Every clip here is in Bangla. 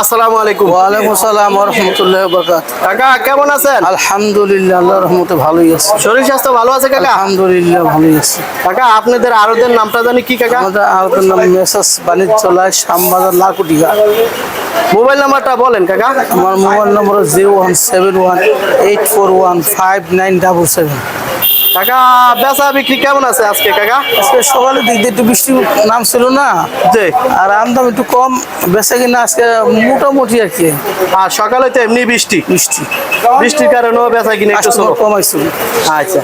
আসসালামু আলাইকুম। ওয়ালাইকুম আসসালাম রহমতুল্লাহ কাকা কেমন আছেন? আলহামদুলিল্লাহ রহমতে ভালোই আছে। শরীর স্বাস্থ্য ভালো আছে কাকা? আলহামদুলিল্লাহ ভালোই আছে। কাকা আপনাদের আরোদের নামটা জানি কি কাকা? আমাদের নাম মেসাস বাণিজ্যলায় শ্যামবাজার লাকুটিগা মোবাইল নাম্বারটা বলেন কাকা। আমার মোবাইল নম্বর zero one seven one eight four one five nine double seven. কাকা বেচা বিক্রি কেমন আছে আজকে কাকা? আজকে সকালের দিক দিয়ে একটু বৃষ্টি নাম ছিল না। জি। আর আমদাম একটু কম বেচা কিনা আজকে মোটামুটি আর কি। আর সকালে তো এমনি বৃষ্টি। বৃষ্টি। বৃষ্টির কারণেও বেচা কিনে একটু কাস্টমার কমাইছিল আচ্ছা।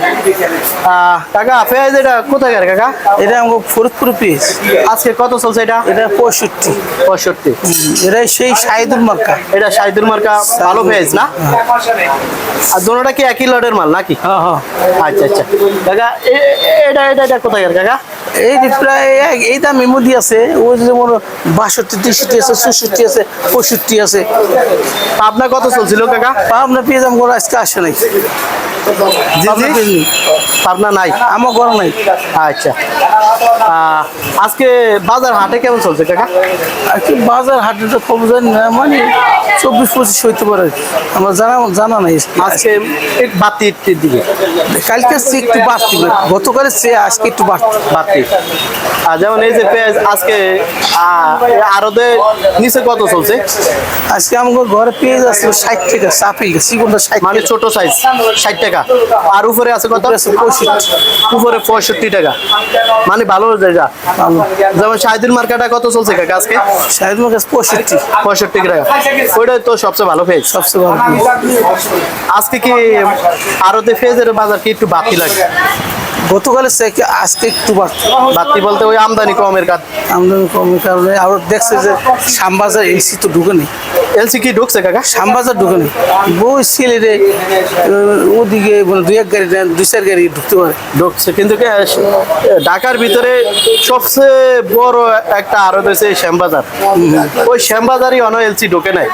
কাকা পেঁয়াজ এটা কোথায় কাকা? এটা আমাকে ফরিদপুর পিস আজকে কত চলছে এটা? এটা পঁয়ষট্টি। পঁয়ষট্টি। এটা সেই সাইদুল মার্কা। এটা সাইদুল মার্কা ভালো পেঁয়াজ না? আর দোনোটা কি একই লটের মাল নাকি? হ্যাঁ হ্যাঁ। আচ্ছা আচ্ছা। কাকা এটা এটা এটা কোথায় কাকা? এই প্রায় এই মধ্যে আছে ওই যেমন বাষট্টি তেষট্টি আছে চৌষট্টি আছে পঁয়ষট্টি আছে। আপনার কত চলছিল কাকা? আপনার পেয়ে যাম করে আজকে আসে নাই। জি পাবনা জি পেঁয়াজ? নাই। আমার নাই। আচ্ছা। আজকে বাজার হাটে কেমন চলছে কাকা? আর কি বাজার হাটে তো কম জানি না মানে চব্বিশ পঁচিশ হইতে পারে। আমার জানা জানা নাই। আজকে বাতি একটির দিকে কালকে একটু বাড়তি গতকালের সে আজকে একটু বাড়তি। আর যেমন এই যে পেঁয়াজ আজকে আরতে নিচে কত চলছে? আজকে আমার ঘরে পেঁয়াজ আসলো ষাট টাকা চাপিল সিগুনটা ষাট মানে ছোট সাইজ ষাট টাকা। আর উপরে আছে কত? 65 উপরে পঁয়ষট্টি টাকা। মানে ভালো জায়গা। যেমন শাহিদুল মার্কেটটা কত চলছে কাকা আজকে? শাহিদুল মার্কেট পঁয়ষট্টি। পঁয়ষট্টি টাকা। ওইটাই তো সবচেয়ে ভালো ফেজ সবচেয়ে ভালো। আজকে কি আরতে ফেজের বাজার কি একটু বাকি লাগে? গতকালের চেয়ে আজকে একটু বাড়তি। বাড়তি বলতে ওই আমদানি কমের কাজ আমদানি কমের কারণে। আরও দেখছে যে শ্যামবাজার এসি তো ঢুকে নেই এলসি কি ঢুকছে কাকা? শ্যামবাজার ঢুকে নেই। বই ছেলেরে ওদিকে দুই এক গাড়ি দুই চার গাড়ি ঢুকতে পারে। ঢুকছে কিন্তু কি, ঢাকার ভিতরে সবচেয়ে বড় একটা আড়ত হয়েছে শ্যামবাজার। ওই শ্যামবাজারই অন এলসি ঢোকে নাই।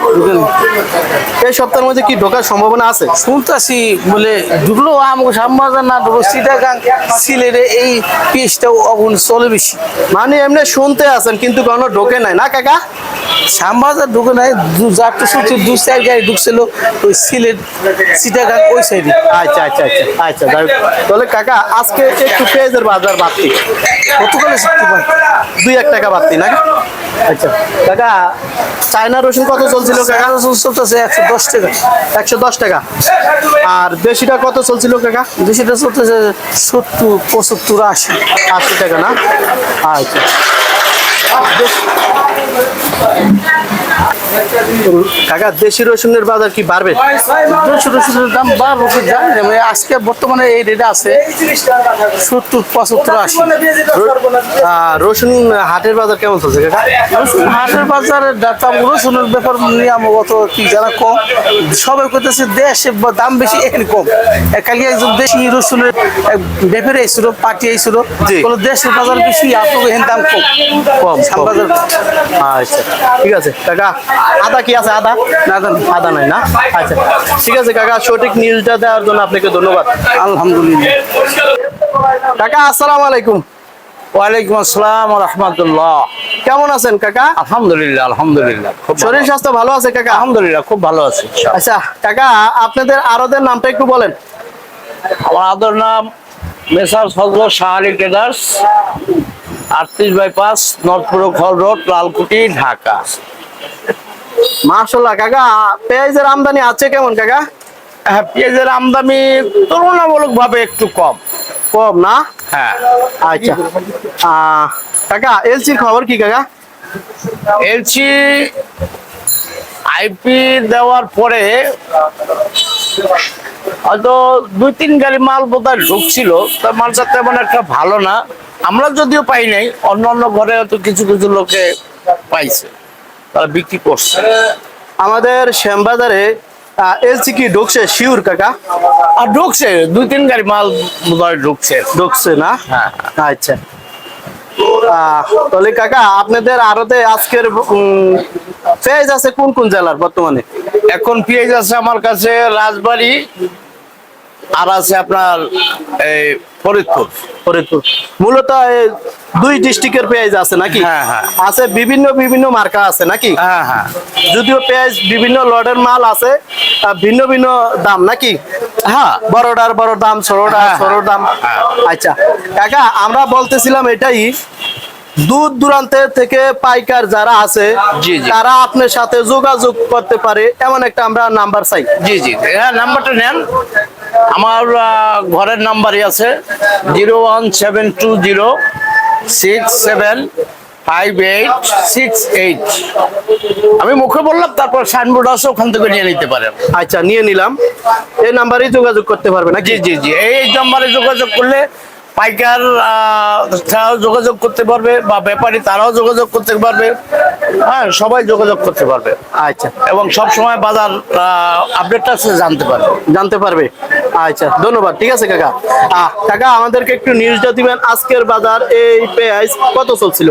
এই সপ্তাহের মধ্যে কি ঢোকার সম্ভাবনা আছে? শুনতেছি বলে ঢুকলো আমাকে শ্যামবাজার না ঢুকলো সিটাগাং সিলেটে এই পিসটা অগুন চলে বেশি। মানে এমনি শুনতে আছেন কিন্তু কোনো ঢোকে নাই না কাকা? শ্যামবাজার ঢুকে নাই যারটা শুনছি দুই চার গাড়ি ঢুকছিল ওই সিলেট সিটাগাং ওই সাইডে আচ্ছা আচ্ছা আচ্ছা আচ্ছা তাহলে কাকা আজকে একটু পেঁয়াজের বাজার বাড়তি। কতকালে শিখতে পারে দুই এক টাকা বাড়তি না? আচ্ছা কাকা চায়না রসুন কত চলছিল কাকা? চলতেছে একশো দশ টাকা। একশো দশ টাকা। আর দেশিটা কত চলছিল কাকা? দুশোটা চলতেছে সত্তর পঁচাত্তর আশি। আশি টাকা না? আচ্ছা। কাকা দেশি রসুনের বাজার কি বাড়বে? দুশো রসুনের দাম বাড়বো জানি মানে আজকে বর্তমানে এই রেটে আছে সত্তর পঁচাত্তর আশি। রসুন হাটের বাজার কেমন চলছে কাকা? রসুন হাটের বাজারের দাম রসুনের ব্যাপার নিয়ে আমার অত কি জানা কম। সবাই করতেছে দেশে দাম বেশি এখানে কম। কালকে একজন দেশি রসুনের ব্যাপারে আইছিল পার্টি জি। বলে দেশের বাজার বেশি এখানে দাম কম। কম কম। বাজার আচ্ছা ঠিক আছে। কাকা আদা কি আছে? আদা? না আদা নাই না? আচ্ছা। ঠিক আছে কাকা সঠিক নিউজটা দেওয়ার জন্য আপনাকে ধন্যবাদ। আলহামদুলিল্লাহ। কাকা আসসালামু আলাইকুম। ওয়ালাইকুম আসসালাম রহমতুল্লাহ। কেমন আছেন কাকা? আলহামদুলিল্লাহ আলহামদুলিল্লাহ। খুব ভালো। শরীর স্বাস্থ্য ভালো আছে কাকা? আলহামদুলিল্লাহ খুব ভালো আছি আচ্ছা কাকা আপনাদের আরদের নামটা একটু বলেন। আমার আদর নাম মেসার ফজল শাহারি ট্রেডার্স আটত্রিশ বাইপাস নর্থপুর খল রোড লালকুটি ঢাকা। মার্শাল্লাহ কাকা পেঁয়াজের আমদানি আছে কেমন কাকা? হ্যাঁ পেঁয়াজের আমদানি তুলনামূলক ভাবে একটু কম। কম না? হ্যাঁ। আচ্ছা। কাকা এলসির খবর কি কাকা? এলসি আইপি দেওয়ার পরে হয়তো দুই তিন গাড়ি মাল বোধহয় ঢুকছিল তা মালটা তেমন একটা ভালো না। আমরা যদিও পাই নাই অন্য অন্য ঘরে হয়তো কিছু কিছু লোকে পাইছে। তারা বিক্রি করছে। আমাদের শ্যামবাজারে এলসি কি ঢুকছে? শিউর কাকা? আর ঢুকছে দুই তিন গাড়ি মাল ঢুকছে। ঢুকছে না? হ্যাঁ। আচ্ছা। আহ, তাহলে কাকা আপনাদের আরতে আজকের পেঁয়াজ আছে কোন কোন জেলার বর্তমানে? এখন পেঁয়াজ আছে আমার কাছে রাজবাড়ি আর আছে আপনার এই ফরিদপুর। ফরিদপুর। মূলত দুই ডিস্ট্রিক্টের পেঁয়াজ আছে নাকি? হ্যাঁ, হ্যাঁ। আছে বিভিন্ন বিভিন্ন মার্কা আছে নাকি? হ্যাঁ হ্যাঁ। যদিও পেঁয়াজ বিভিন্ন লটের মাল আছে ভিন্ন ভিন্ন দাম নাকি? হ্যাঁ। বড়টার বড় দাম ছোটটার হ্যাঁ, ছোট দাম। হ্যাঁ। আচ্ছা। কাকা আমরা বলতেছিলাম এটাই দূর দূরান্তে থেকে পাইকার যারা আছে। তারা আপনার সাথে যোগাযোগ করতে পারে। এমন একটা আমরা নাম্বার চাই। জি জি। হ্যাঁ নাম্বারটা নেন। আমার ঘরের নাম্বারই আছে। Zero one seven two zero six seven five eight six eight. আমি মুখে বললাম তারপর সাইনবোর্ড আছে ওখান থেকে নিয়ে নিতে পারেন। আচ্ছা নিয়ে নিলাম। এই নাম্বারে যোগাযোগ করতে পারবে নাকি? জি জি জি। এই নাম্বারে যোগাযোগ করলে পাইকার তারাও যোগাযোগ করতে পারবে বা ব্যাপারী তারাও যোগাযোগ করতে পারবে। হ্যাঁ সবাই যোগাযোগ করতে পারবে। আচ্ছা। এবং সব সময় বাজার আপডেটটা জানতে পারবে। জানতে পারবে। আচ্ছা ধন্যবাদ। ঠিক আছে কাকা। কাকা আমাদেরকে একটু নিউজটা দিবেন। আজকের বাজার এই পেঁয়াজ কত চলছিল?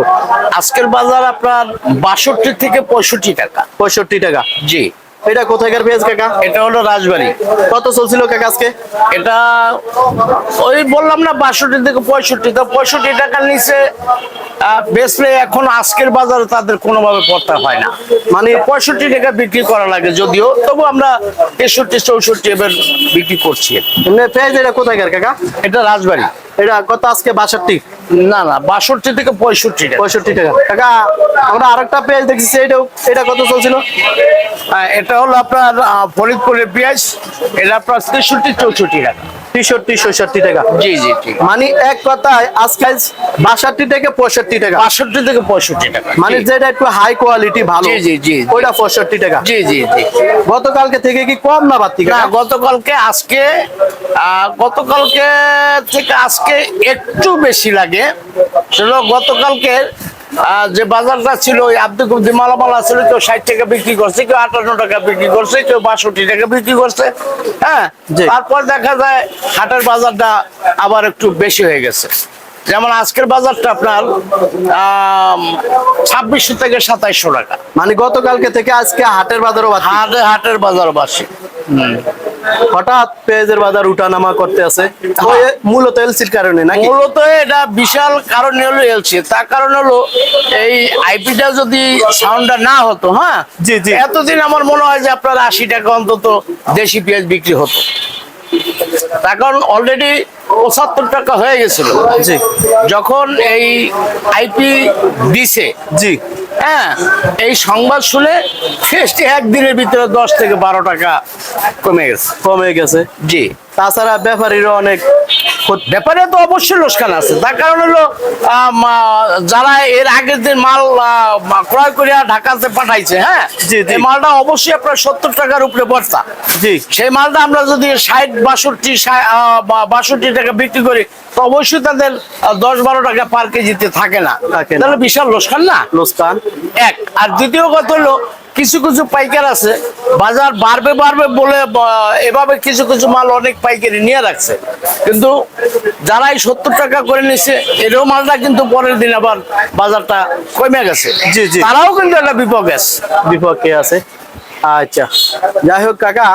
আজকের বাজার আপনার বাষট্টি থেকে পঁয়ষট্টি টাকা। পঁয়ষট্টি টাকা। জি। এটা কোথাকার পেঁয়াজ কাকা? এটা হলো রাজবাড়ি। কত চলছিল কাকা আজকে? এটা ওই বললাম না বাষট্টি থেকে পঁয়ষট্টি। তো পঁয়ষট্টি টাকার নিচে বেচলে এখন আজকের বাজারে তাদের কোনোভাবে পড়তে হয় না। মানে পঁয়ষট্টি টাকা বিক্রি করা লাগে যদিও তবু আমরা তেষট্টি চৌষট্টি এবার বিক্রি করছি। এমনি পেঁয়াজ এটা কোথাকার কাকা? এটা রাজবাড়ি। এটা কত আজকে? বাষট্টি? না না বাষট্টি থেকে পঁয়ষট্টি টাকা। পঁয়ষট্টি টাকা। টাকা আমরা আরেকটা পেঁয়াজ দেখছি এটাও এটা কত চলছিল? এটা হলো আপনার ফরিদপুরের পেঁয়াজ। এটা আপনার তেষট্টি চৌষট্টি টাকা। তেষট্টি ছষট্টি টাকা। জি জি মানে এক কথায় আজকে থেকে পঁয়ষট্টি টাকা। বাষট্টি থেকে পঁয়ষট্টি টাকা মানে যেটা একটু হাই কোয়ালিটি ভালো জি, জি, জি, টাকা। জি জি জি। গতকালকে থেকে কি কম না বাড়তি না গতকালকে আজকে গতকালকে থেকে আজকে একটু বেশি লাগে। গতকালকে যে বাজারটা ছিল ওই আব্দুল কুদ্দি মালামালা ছিল কেউ ষাট টাকা বিক্রি করছে কেউ আটান্ন টাকা বিক্রি করছে কেউ বাষট্টি টাকা বিক্রি করছে হ্যাঁ। তারপর দেখা যায় হাটের বাজারটা আবার একটু বেশি হয়ে গেছে। যেমন আজকের বাজারটা আপনার ছাব্বিশশো থেকে সাতাইশশো টাকা। মানে গতকালকে থেকে আজকে হাটের বাজারও বাড়তি হাটে হাটের বাজার বাসি হঠাৎ পেঁয়াজের বাজার উঠানামা করতে আছে। মূলত এলসির কারণে নাকি? মূলত এটা বিশাল কারণে হলো এলসি। তার কারণ হলো এই আইপিটা যদি সাউন্ডটা না হতো হ্যাঁ? জি, জি। এতদিন আমার মনে হয় যে আপনার আশি টাকা অন্তত দেশি পেঁয়াজ বিক্রি হতো। তার কারণ অলরেডি পঁচাত্তর টাকা হয়ে গেছিল। জি। যখন এই আইপি দিছে জি। হ্যাঁ এই সংবাদ শুনে শেষটি একদিনের ভিতরে দশ থেকে বারো টাকা কমে গেছে। কমে গেছে। জি। তাছাড়া ব্যাপারীরা অনেক ব্যাপারে তো অবশ্যই লোকসান আছে। তার কারণ হলো যারা এর আগের দিন মাল ক্রয় করে ঢাকাতে পাঠাইছে হ্যাঁ। এই মালটা অবশ্যই আপনার সত্তর টাকার উপরে বর্তা জি। সেই মালটা আমরা যদি ষাট বাষট্টি বাষট্টি টাকা বিক্রি করি তো অবশ্যই তাদের দশ বারো টাকা পার কেজিতে থাকে না। তাহলে বিশাল লোকসান না? লোকসান। এক। আর দ্বিতীয় কথা হলো কিছু কিছু পাইকার আছে বাজার বাড়বে বাড়বে বলে এভাবে কিছু কিছু মাল অনেক পাইকারি নিয়ে রাখছে। কিন্তু যারা এই সত্তর টাকা করে নিছে এরও মালটা কিন্তু পরের দিন আবার বাজারটা কমে গেছে। জি, জি। তারাও কিন্তু একটা বিপদ আছে। বিপক্ষে আছে। আচ্ছা যাই হোক কাকা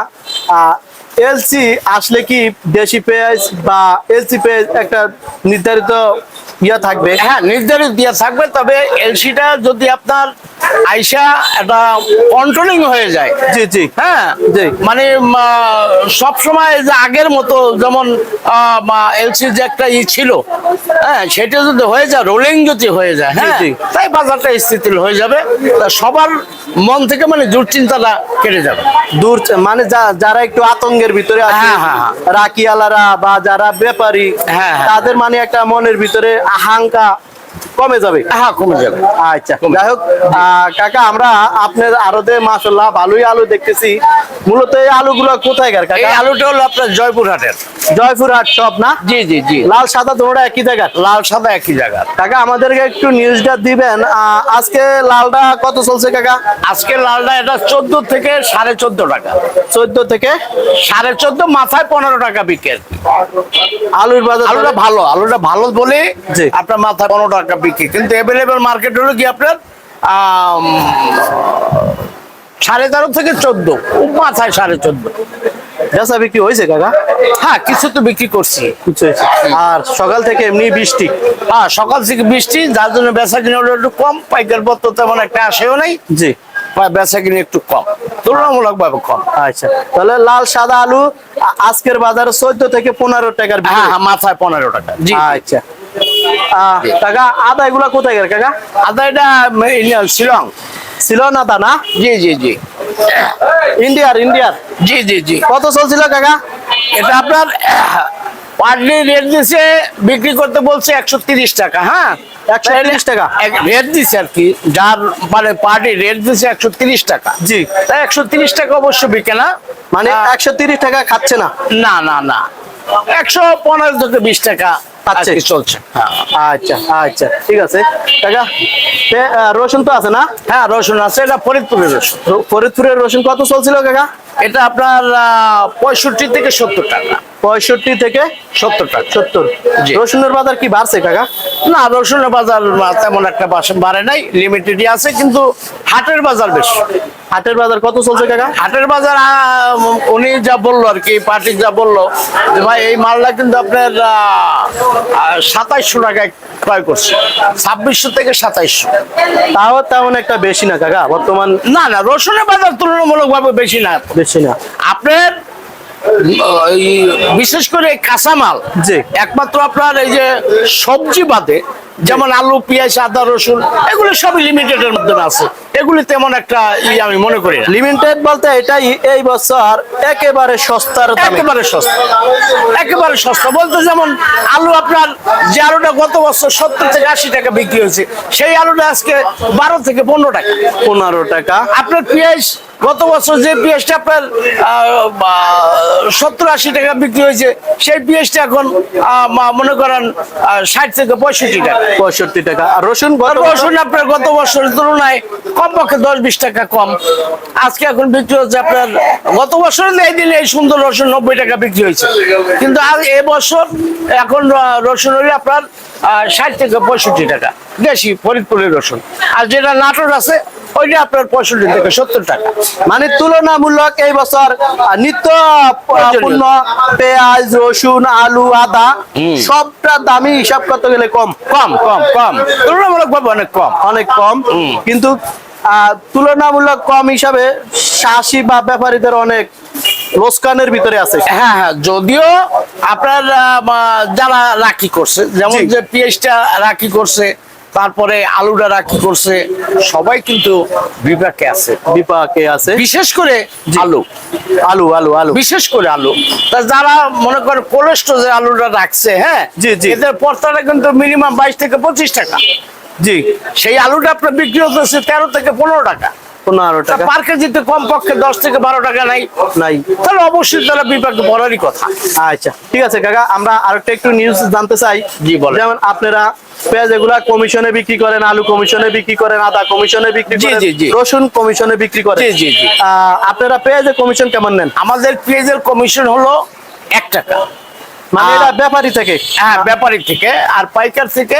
এলসি আসলে কি দেশি পেঁয়াজ বা এলসি পেঁয়াজ একটা নির্ধারিত ইয়া থাকবে? হ্যাঁ নির্ধারিত দিয়া থাকবে তবে এলসিটা যদি আপনার আইসা একটা কন্ট্রোলিং হয়ে যায় জি জি হ্যাঁ জি। মানে সব সময় যে আগের মতো যেমন এলসি যে একটা ই ছিল হ্যাঁ সেটা যদি হয়ে যায় রোলিং যদি হয়ে যায় হ্যাঁ তাই বাজারটা স্থিতিল হয়ে যাবে সবার মন থেকে মানে দুশ্চিন্তাটা কেটে যাবে দূর মানে যা- যারা একটু আতঙ্কের ভিতরে আছে হ্যাঁ, হ্যাঁ, হ্যাঁ। রাকিয়ালারা বা যারা ব্যাপারী হ্যাঁ, হ্যাঁ। তাদের মানে একটা মনের ভিতরে আহাঙ্কা কমে যাবে? হ্যাঁ কমে যাবে। আচ্ছা যাই হোক কাকা আমরা আপনার আরদে মাসাল্লাহ ভালোই আলু দেখতেছি মূলত এই আলুগুলো কোথায় কার এই কাকা আলুটা হলো আপনার জয়পুরহাটের জয়পুরহাট সব না? জি জি জি। লাল সাদা তোমরা একই জায়গার? লাল সাদা একই জায়গা কাকা আমাদেরকে একটু নিউজটা দিবেন আজকে লালটা কত চলছে কাকা? আজকে লালটা এটা চোদ্দ থেকে সাড়ে চোদ্দ টাকা। চোদ্দ থেকে? সাড়ে চোদ্দ মাথায় পনেরো টাকা বিক্রি আলুর বাজার আলুটা ভালো আলুটা ভালো বলে। আপনার মাথায় পনেরো টাকা বিক্রি। কিন্তু অ্যাভেলেবেল মার্কেট হলো কি আপনার সাড়ে তেরো থেকে চোদ্দ মাথায় সাড়ে চোদ্দ। বেচা বিক্রি হয়েছে কাকা? হ্যাঁ কিছু তো বিক্রি করছি। কিছু হয়েছে। আর সকাল থেকে এমনি বৃষ্টি? হ্যাঁ সকাল থেকে বৃষ্টি যার জন্য বেচা কিনে হলো একটু কম পাইকার পত্র তেমন একটা আসেও নাই। জি। বেচা কিনে একটু কম তুলনামূলক ভাবে কম। আচ্ছা তাহলে লাল সাদা আলু আজকের বাজারে চোদ্দ থেকে পনেরো টাকার হ্যাঁ হ্যাঁ মাথায় পনেরো টাকা। জি। আচ্ছা। কাকা আদা এগুলা কোথায় গেল কাকা? আদা এটা ইন্ডিয়ান শিলং। আদা না? জি জি জি। ইন্ডিয়ার ইন্ডিয়ার? জি জি জি। কত চলছিল কাকা? এটা আপনার পার্লি রেট দিছে বিক্রি করতে বলছে একশো তিরিশ টাকা হ্যাঁ? 130 টাকা? রেট দিছে আর কি যার মানে পার্টি রেট দিছে একশো তিরিশ টাকা। জি। তাই একশো তিরিশ টাকা অবশ্য বিকে না। মানে একশো তিরিশ টাকা খাচ্ছে না? না না না। একশো পনেরো থেকে বিশ টাকা। পাচ্ছে। চলছে। হ্যাঁ। আচ্ছা আচ্ছা ঠিক আছে। কাকা রসুন তো আছে না? হ্যাঁ রসুন আছে। এটা ফরিদপুরের রসুন। ফরিদপুরের রসুন কত চলছিল কাকা? এটা আপনার পঁয়ষট্টি থেকে সত্তর টাকা। পঁয়ষট্টি থেকে সত্তর টাকা। সত্তর। রসুনের বাজার কি বাড়ছে কাকা? না রসুনের বাজার তেমন একটা বাড়ে নাই। লিমিটেডই আছে কিন্তু হাটের বাজার বেশি। হাটের বাজার কত চলছে কাকা? হাটের বাজার উনি যা বলল আর কি পার্টি যা বলল যে ভাই এই মালটা কিন্তু আপনার সাতাইশশো টাকায় ক্রয় করছে। ছাব্বিশশো থেকে সাতাইশশো। তাও তেমন একটা বেশি না কাকা বর্তমান না না রসুনের বাজার তুলনামূলক ভাবে বেশি না। বেশি না। আপনার এই বিশেষ করে কাঁচামাল জি। একমাত্র আপনার এই যে সবজি বাদে যেমন আলু পেঁয়াজ আদা রসুন এগুলো সবই লিমিটেডের মধ্যে আছে। এগুলি তেমন একটা ই আমি মনে করি লিমিটেড বলতে এটাই এই বছর একেবারে সস্তার একেবারে সস্তা। একেবারে সস্তা। বলতে যেমন আলু আপনার যে আলুটা গত বছর সত্তর থেকে আশি টাকা বিক্রি হয়েছে সেই আলুটা আজকে বারো থেকে পনেরো টাকা। পনেরো টাকা। আপনার পেঁয়াজ গত বছর যে পেঁয়াজটা আপনার সত্তর আশি টাকা বিক্রি হয়েছে সেই পেঁয়াজটা এখন মনে করেন ষাট থেকে পঁয়ষট্টি টাকা। পঁয়ষট্টি টাকা। আর রসুন রসুন আপনার গত বছরের তুলনায় কমপক্ষে টাকা কম। আজকে এখন বিক্রি হচ্ছে আপনার, গত বছর এই দিনে এই সুন্দর রসুন নব্বই টাকা বিক্রি হয়েছে। কিন্তু এবছর এখন রসুন হলে আপনার ষাট থেকে পঁয়ষট্টি টাকা। দেশি ফরিদপুরের রসুন। আর যেটা নাটোর আছে ওইটা আপনার পঁয়ষট্টি থেকে সত্তর টাকা। মানে তুলনামূলক এই বছর নিত্য পূর্ণ পেঁয়াজ রসুন আলু আদা সবটা দামি হিসাব করতে গেলে কম। কম কম কম। তুলনামূলক ভাবে অনেক কম। অনেক কম। কিন্তু আহ, তুলনামূলক কম হিসাবে চাষি বা ব্যাপারীদের অনেক লোসকানের ভিতরে আছে। হ্যাঁ হ্যাঁ যদিও আপনার যারা রাখি করছে যেমন যে পেঁয়াজটা রাখি করছে তারপরে আলুডারা কি করছে সবাই কিন্তু বিপাকে আছে। বিপাকে আছে। বিশেষ করে আলু। আলু আলু আলু। বিশেষ করে আলু। তা যারা মনে করে কোলেস্ট্রল যে আলুটা রাখছে হ্যাঁ জি, জি। এদের পর্তাটা কিন্তু মিনিমাম বাইশ থেকে পঁচিশ টাকা। জি। সেই আলুটা আপনার বিক্রি হতেছে তেরো থেকে পনেরো টাকা। পনেরো টাকা। পার কেজিতে কম দশ থেকে বারো টাকা নাই। নাই। তাহলে অবশ্যই তারা বিপাকে পড়ারই কথা। আচ্ছা ঠিক আছে কাকা আমরা আরেকটা একটু নিউজ জানতে চাই। জি, বলেন। যেমন আপনারা পেঁয়াজ এগুলা কমিশনে বিক্রি করেন আলু কমিশনে বিক্রি করেন আদা কমিশনে বিক্রি জি, করেন জি, জি। রসুন কমিশনে বিক্রি করেন। জি, জি, জি। আপনারা পেঁয়াজের কমিশন কেমন নেন? আমাদের পেঁয়াজের কমিশন হলো এক টাকা। মানে এটা ব্যাপারী থেকে? হ্যাঁ ব্যাপারী থেকে। আর পাইকার থেকে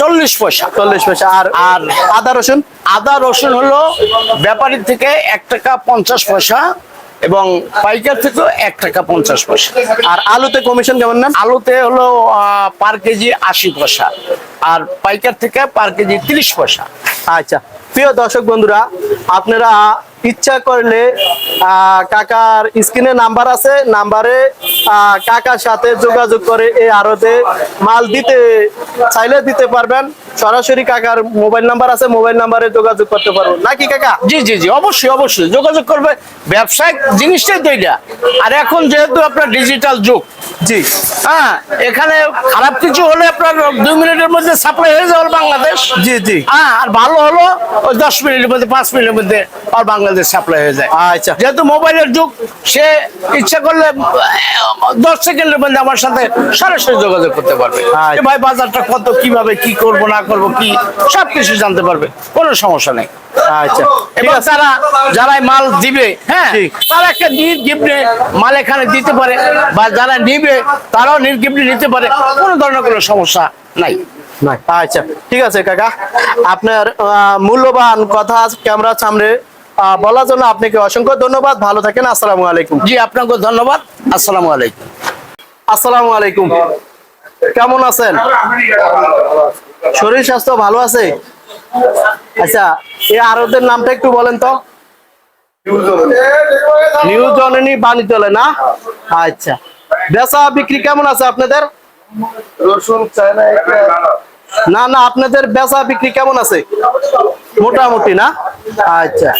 চল্লিশ পয়সা। চল্লিশ পয়সা। আর আর আদা রসুন? আদা রসুন হলো ব্যাপারী থেকে এক টাকা পঞ্চাশ পয়সা এবং পাইকার থেকে এক টাকা পঞ্চাশ পয়সা। আর আলুতে কমিশন কেমন নেন? আলুতে হলো পার কেজি আশি পয়সা। আর পাইকার থেকে পার কেজি তিরিশ পয়সা। আচ্ছা। প্রিয় দর্শক বন্ধুরা আপনারা ইচ্ছা করলে কাকার স্ক্রিনে নাম্বার আছে, নাম্বারে কাকার সাথে যোগাযোগ করে এই আড়তে মাল দিতে, চাইলে দিতে পারবেন। সরাসরি কাকার মোবাইল নাম্বার আছে, মোবাইল নাম্বারে যোগাযোগ করতে পারবেন। নাকি কাকা? জি জি জি, অবশ্যই অবশ্যই। যোগাযোগ করবে, ব্যবসায়িক জিনিসটাই তো এটা। আর এখন যেহেতু আপনার ডিজিটাল যুগ জি। হ্যাঁ এখানে খারাপ কিছু হলে আপনার দুই মিনিটের মধ্যে সাপ্লাই হয়ে যাবে বাংলাদেশ। জি জি। হ্যাঁ আর ভালো হলো ওই দশ মিনিটের মধ্যে পাঁচ মিনিটের মধ্যে আর বাংলাদেশ সাপ্লাই হয়ে যায়। আচ্ছা। যেহেতু মোবাইলের যুগ সে ইচ্ছা করলে দশ সেকেন্ডের মধ্যে আমার সাথে সরাসরি যোগাযোগ করতে পারবে। আচ্ছা। ভাই বাজারটা কত কীভাবে কি করব না করব কি সবকিছু জানতে পারবে। কোনো সমস্যা নেই। আচ্ছা এবং তারা যারা মাল দিবে হ্যাঁ তারা একটা মাল এখানে দিতে পারে বা যারা নিবে তারাও নির্গিফটে নিতে পারে। কোনো ধরনের কোনো সমস্যা নাই। নাই। আচ্ছা ঠিক আছে কাকা। আপনার মূল্যবান কথা ক্যামেরার সামনে বলার জন্য আপনাকে অসংখ্য ধন্যবাদ। ভালো থাকেন আসসালামু আলাইকুম। জি আপনাকে ধন্যবাদ। আসসালামু আলাইকুম। আসসালামু আলাইকুম। কেমন আছেন? শরীর স্বাস্থ্য ভালো আছে? আচ্ছা এই আরদের নামটা একটু বলেন তো। নিউ জননী বাণিজ্যলে না? আচ্ছা। বেচা বিক্রি কেমন আছে আপনাদের? রসুন চায়না না না আপনাদের বেচা বিক্রি কেমন আছে? মোটামুটি না? আচ্ছা।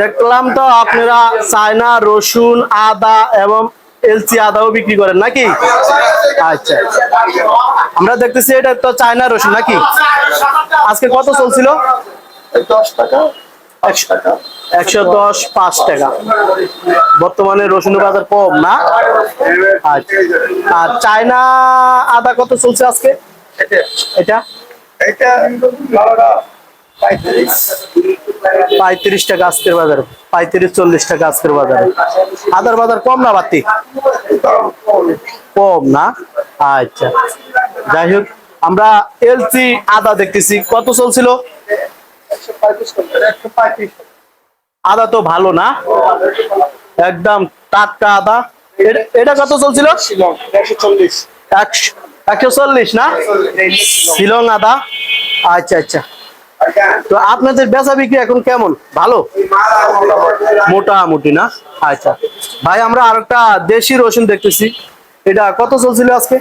দেখলাম তো আপনারা চায়না রসুন আদা এবং এলচি আদাও বিক্রি করেন নাকি? আচ্ছা। আমরা দেখতেছি এটা তো চায়না রসুন নাকি? আজকে কত চলছিল? দশ টাকা একশো টাকা। একশো দশ পাঁচ টাকা। বর্তমানে রসুনের বাজার কম না? আচ্ছা। আর চায়না আদা কত চলছে আজকে? এটা? এটা পঁয়ত্রিশ। টাকা আজকের বাজারে। পঁয়ত্রিশ চল্লিশ টাকা আজকের বাজারে। আদার বাজার কম না বাড়তি? কম না? আচ্ছা। যাই হোক আমরা এলসি আদা দেখতেছি। কত চলছিল? একশো পঁয়ত্রিশ আদা তো ভালো না। একদম টাটকা আদা। এটা কত চলছিল? একশো চল্লিশ না? শিলং আদা। আচ্ছা আচ্ছা। তো আপনাদের বেচা বিক্রি এখন কেমন? ভালো? মোটামুটি না? আচ্ছা। ভাই আমরা আর একটা দেশি রসুন দেখতেছি। এটা কত চলছিল আজকে?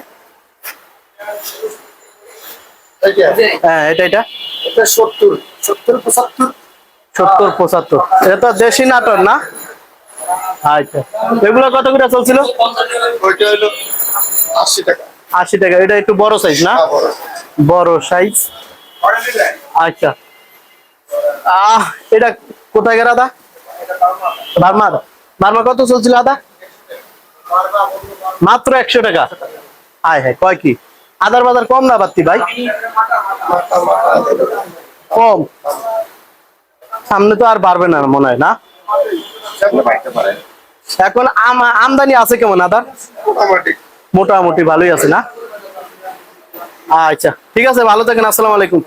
হ্যাঁ এটা এটা। এটা সত্তর সত্তর পঁচাত্তর। সত্তর পঁচাত্তর। এটা তো দেশি নাটক না? আচ্ছা। এগুলো কত করে চলছিল? ওইটা হলো আশি টাকা। আশি টাকা। এটা একটু বড় সাইজ না? বড়। বড় সাইজ আচ্ছা। আহ এটা কোথায় গেল আদা? বার্মার বার্মা কত চলছিল আদা? মাত্র একশো টাকা। আয় হ্যাঁ কয় কি? আদার বাজার কম না বাত্তি ভাই? কম। সামনে তো আর বাড়বে না মনে হয় না? এখন আম- আমদানি আছে কেমন আদার? মোটামুটি। মোটামুটি ভালোই আছে না? আচ্ছা ঠিক আছে ভালো থাকেন আসসালামু আলাইকুম।